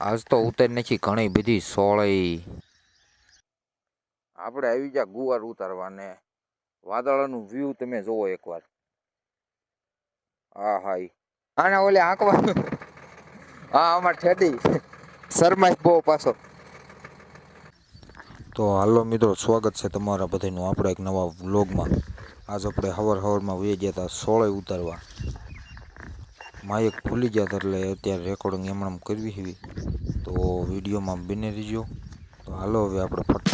આજ તો ઉતારી નથી ઘણી બધી સોળઈ આપણે આવી જા ગુવાર ઉતારવા ને વાદળાનું વ્યૂ તમે જોવો એકવાર. હા હા ઈ. આને ઓલે આંકવાનું હા અમાર ઠેડી. શરમાઈ બહુ પાછો. તો હાલો મિત્રો સ્વાગત છે તમારા બધાનું. આપણા એક નવા વ્લોગમાં આજ આપણે હવર હવરમાં વહી ગયા હતા સોળે ઉતારવા. માયક ભૂલી ગયા હતા એટલે અત્યારે રેકોર્ડિંગ એમણે કરવી હતી તો વિડીયોમાં બને રહીજો. તો હાલો હવે આપણે ફટ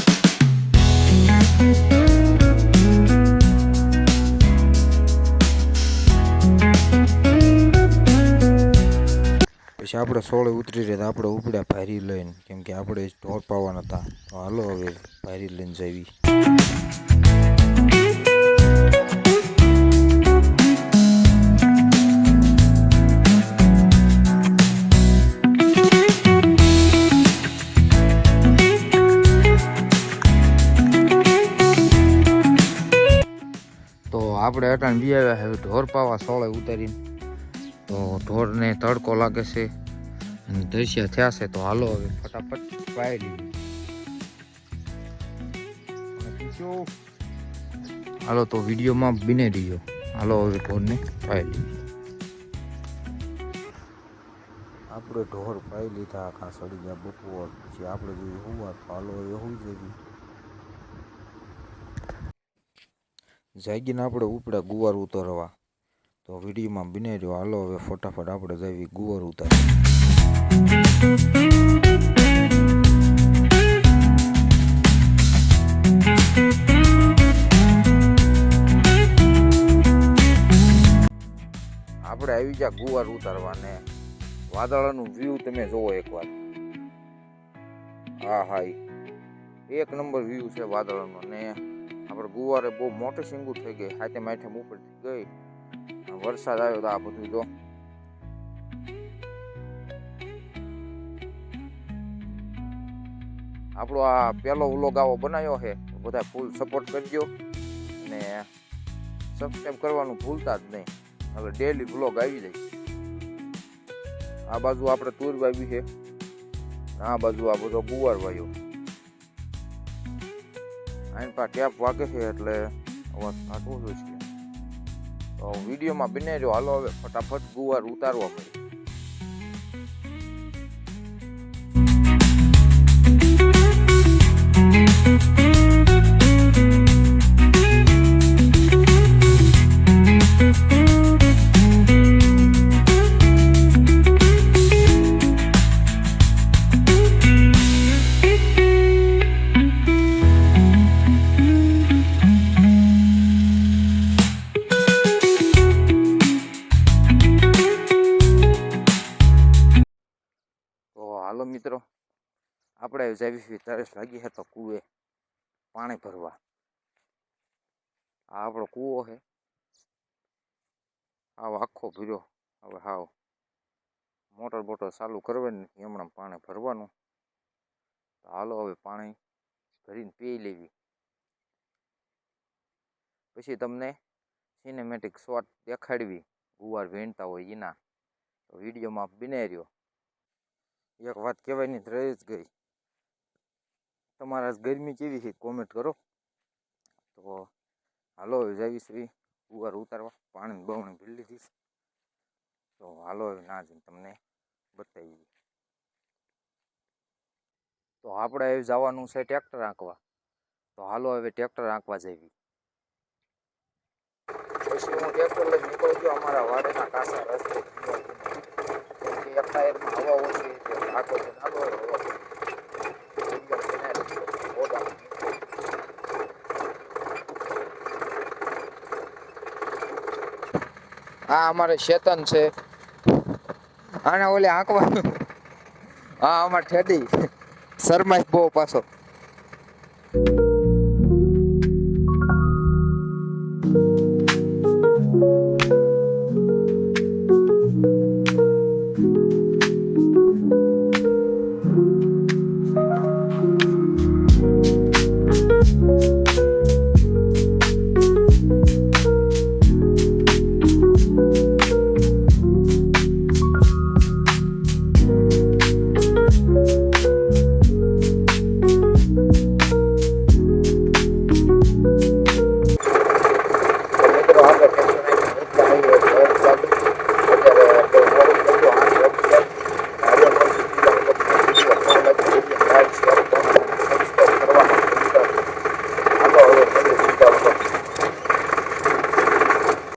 પછી આપણે સોળે ઉતરી રહ્યા આપણે ઉપડ્યા ભારી લઈને. કેમ કે આપણે ઢોર પાવાના હતા. તો હાલો હવે ભારી લઈને જવી આપણે અટાણ બી હવે ઢોર પાવા સોળે ઉતારીને. તો ઢોરને તડકો લાગે છે અને દૃશ્ય થયા છે, તો હાલો હવે ફટાફટ પાઈ લઈએ હાલો તો વિડીયોમાં બિને રહીયો. હાલો હવે ઢોરને પાઈ લઈએ આપણે ઢોર પાઈ લીધા, આખા સડી ગયા બપોર. પછી આપણે જોઈએ હોવા તો હાલો એ હોવી જઈએ. જાગીને આપણે ઉપડ્યા ગુવાર ઉતારવા. તો વિડીયોમાં બિને રહ્યો. હાલો હવે ફટાફટ આપણે જઈએ ગુવાર ઉતાર આપણે આવી જા ગુવાર ઉતારવાને. વાદળાનું વ્યૂ તમે જોવો એકવાર. હા હા. એક નંબર વ્યૂ છે વાદળાનો ને. આપણે ગુવારે બહુ મોટી સિંગુ થઈ ગઈ, હાથે માથે ઉપરથી ગઈ. વરસાદ આવ્યો તો આ બધું જો. આપણો આ પહેલો વ્લોગ આવો બનાવ્યો છે બધા ફૂલ સપોર્ટ કરજો. અને સબસ્ક્રાઈબ કરવાનું ભૂલતા જ નહીં. હવે ડેલી વ્લોગ આવી જાય. આ બાજુ આપણે તુર વાવી છે. આ બાજુ આ બધો ગુવાર વાયો. આઈન પા ટેપ વાગે છે એટલે અવાજ કાઢવો છે તો વિડીયોમાં બને જો હાલો હવે ફટાફટ ગુવાર ઉતારવા પડે. તો હાલો મિત્રો, આપણે જાવી તરસ લાગી છે તો કૂએ પાણી ભરવા. આ આપણો કૂવો છે. આવો આખો ભર્યો. હવે હાવ મોટર બોટર ચાલુ કરવાની હમણાં પાણી ભરવાનું. તો હાલો હવે પાણી ભરીને પી લેવી. પછી તમને સિનેમેટિક શોટ દેખાડવી. ગુવાર વીણતા હોય એના. તો વિડીયોમાં બને રહ્યો. એક વાત કહેવાની રહી જ ગઈ. તમારા ગરમી કેવી છે? કોમેન્ટ કરો. તો હાલો જાવી શ્રી, ઉવાર ઉતારવા. પાણી બવણી ભીલી લીધી તો હાલો ના જઈને તમને બતાવી તો આપણે હવે જવાનું છે ટ્રેક્ટર આંકવા. તો હાલો હવે ટ્રેક્ટર આંકવા જઈએ હું ટ્રેક્ટર લઈને નીકળી ગયો અમારા વાડેના કાસા રસ્તે. આ અમારે શેતન છે. આને ઓલે આંકવાનું હા અમારે ઠેડી. શરમાઈ બહુ પાછો.